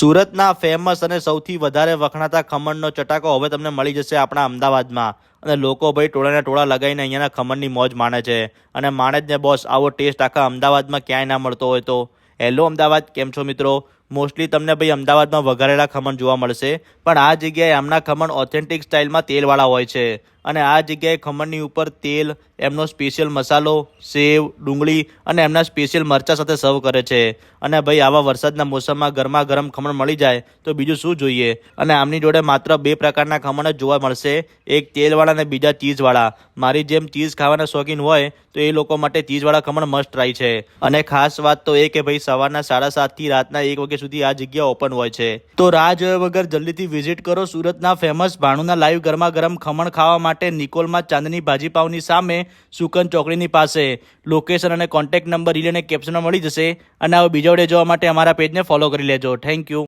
સુરતના ફેમસ અને સૌથી વધારે વખણાતા ખમણનો ચટાકો હવે તમને મળી જશે આપણા અમદાવાદમાં. અને લોકો ભાઈ ટોળાના ટોળા લગાવીને અહીંયાના ખમણની મોજ માણે છે. અને માણે જ ને બોસ આવો ટેસ્ટ આખા અમદાવાદમાં ક્યાંય ના મળતો હોય તો. હેલો અમદાવાદ, કેમ છો મિત્રો? મોસ્ટલી તમને ભાઈ અમદાવાદમાં વઘારેલા ખમણ જોવા મળશે. પણ આ જગ્યાએ આમના ખમણ ઓથેન્ટિક સ્ટાઇલમાં તેલવાળા હોય છે. અને આ જગ્યાએ ખમણની ઉપર તેલ, એમનો સ્પેશિયલ મસાલો, સેવ, ડુંગળી અને એમના સ્પેશિયલ મરચા સાથે સર્વ કરે છે. અને ભાઈ આવા વરસાદના મોસમમાં ગરમા ગરમ ખમણ મળી જાય તો બીજું શું જોઈએ? અને આમની જોડે માત્ર બે પ્રકારના ખમણ જ જોવા મળશે. એક તેલવાળા અને બીજા ચીઝવાળા. મારી જેમ ચીઝ ખાવાના શોખીન હોય તો એ લોકો માટે ચીઝવાળા ખમણ મસ્ટ ટ્રાય છે. અને ખાસ વાત તો એ કે ભાઈ સવારના સાડા સાતથી રાતના એક સુધી આ જગ્યા ઓપન હોય છે. તો રાહ જોયા વગર જલ્દીથી વિઝિટ કરો સુરતના ફેમસ ભાણુના લાઈવ ગરમા ગરમ ખમણ ખાવા માટે નિકોલમાં ચાંદની ભાજી પાવની સામે સુકન ચોકડીની પાસે. લોકેશન અને કોન્ટેક્ટ નંબર રીલ અને કેપ્શનમાં મળી જશે. અને આવો બીજા વડે જોવા માટે અમારા પેજને ફોલો કરી લેજો. Thank you